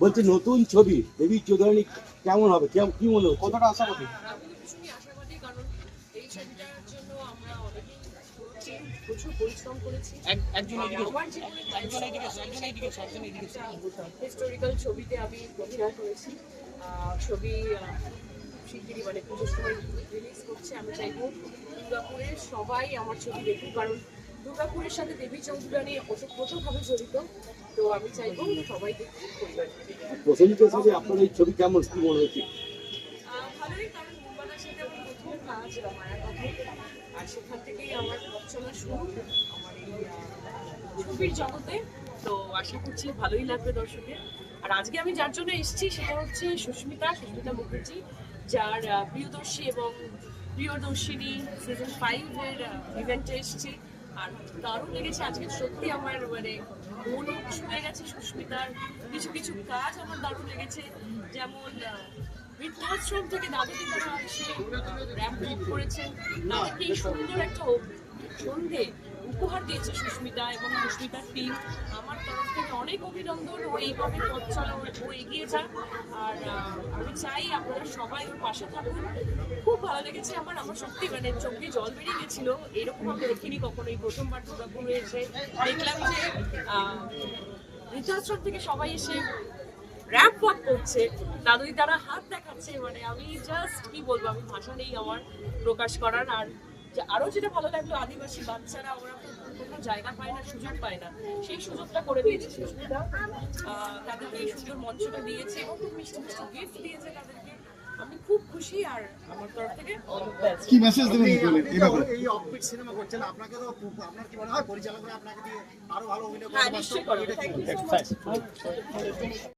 বলছি নতুন ছবি দেবী চৌধুরানী কেমন হবে? কেমন কি মনে হচ্ছে? কতটা আশাবাদী আমি ভীষণই আশাবাদী কারণ এই ছবিটার জন্য আমরা অনেকেই করছি, প্রচুর পরিশ্রম করেছি একজন আমার জীবনে একজন এদিকে একজন এদিকে একজন এদিকে হিস্টোরিক্যাল ছবিতে আমি অভিনয় করেছি। ছবি শিগগিরই মানে পুজোর সময় রিলিজ করছে। আমি চাইব দুর্গাপুরের সবাই আমার ছবি দেখুক কারণ দুর্গাপুরের সাথে দেবী চৌধুরানী ওতপ্রোতভাবে জড়িত তো আমি চাইব সবাই দেখুক পরিবার প্রসেনজিৎ হিসেবে আপনার এই ছবি কেমন কি মনে হচ্ছে? ভালোই কারণ মুম্বাইয়ের সাথে আমার প্রথম কাজ মায়া কথা। আর সেখান থেকেই আমার পথ চলা শুরু আমার এই ছবির জগতে। তো আশা করছি ভালোই লাগবে দর্শকের। আর আজকে আমি যার জন্য এসেছি সেটা হচ্ছে সুস্মিতা সুস্মিতা মুখার্জি যার প্রিয়দর্শী এবং প্রিয়দর্শিনী সিজন ফাইভের ইভেন্টে এসেছি। আর দারুণ লেগেছে আজকে। সত্যি আমার মানে মন ছুঁয়ে গেছে, সুস্মিতার কিছু কিছু কাজ আমার দারুণ লেগেছে। যেমন বৃদ্ধাশ্রম থেকে দাদাকে তারা এসে র্যাম্প আপ করেছেন। তাদেরকে সুন্দর একটা সন্ধে উপহার দিয়েছে সুস্মিতা এবং সুস্মিতার টিম আমার তরফ থেকে অনেক অভিনন্দন। ও এইভাবে পথ চলা ও এগিয়ে যাক। আর আমি চাই আপনারা সবাই ওর পাশে থাকুন। খুব ভালো লেগেছে আমার। আমার সত্যি মানে চোখে জল বেরিয়ে গেছিল। এরকম আমি দেখিনি কখনো এই প্রথমবার দুর্গাপুরে এসে দেখলাম যে বৃদ্ধাশ্রম থেকে সবাই এসে র্যাম্প ওয়াক করছে। দাদুই তারা হাত দেখাচ্ছে। মানে আমি জাস্ট কি বলব? আমি ভাষা নেই আমার প্রকাশ করার। আর যে আরও যেটা ভালো লাগল আদিবাসী বাচ্চারা ওরা কোনো জায়গা পায় না সুযোগ পায় না। সেই সুযোগটা করে দিয়েছে আহ, তাদেরকে এই সুন্দর মঞ্চটা দিয়েছে এবং খুব মিষ্টি মিষ্টি গিফট দিয়েছে তাদেরকে। আমি খুব খুশি আর আমার তরফ থেকে কি মেসেজ দেবেন এই ব্যাপারে এই অফবিট সিনেমা করছেন আপনাকে তো আপনার কি মনে হয়? পরিচালকরা আপনাকে দিয়ে আরও ভালো অভিনয় হ্যাঁ করতে নিশ্চয়ই পারতো?